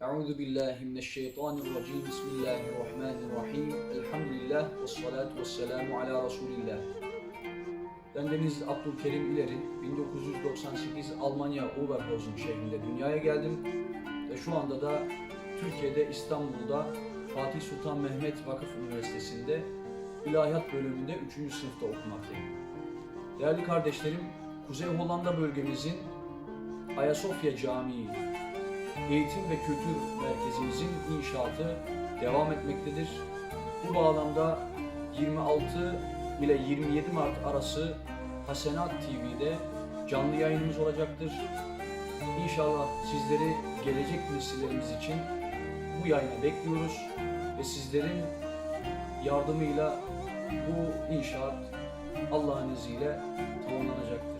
Euzu billahi mineşşeytanirracim. Bismillahirrahmanirrahim. Elhamdülillah ve salatu vesselamu ala Resulillah. Ben Deniz Abdülkerim İleri 1998 Almanya Oberhausen şehrinde dünyaya geldim ve şu anda da Türkiye'de İstanbul'da Fatih Sultan Mehmet Vakıf Üniversitesi'nde İlahiyat bölümünde 3. sınıfta okumaktayım. Değerli kardeşlerim, Kuzey Hollanda bölgemizin Ayasofya Camii Eğitim ve Kültür Merkezimizin inşaatı devam etmektedir. Bu bağlamda 26 ile 27 Mart arası Hasenat TV'de canlı yayınımız olacaktır. İnşallah sizleri gelecek nesillerimiz için bu yayına bekliyoruz ve sizlerin yardımıyla bu inşaat Allah'ın izniyle tamamlanacak.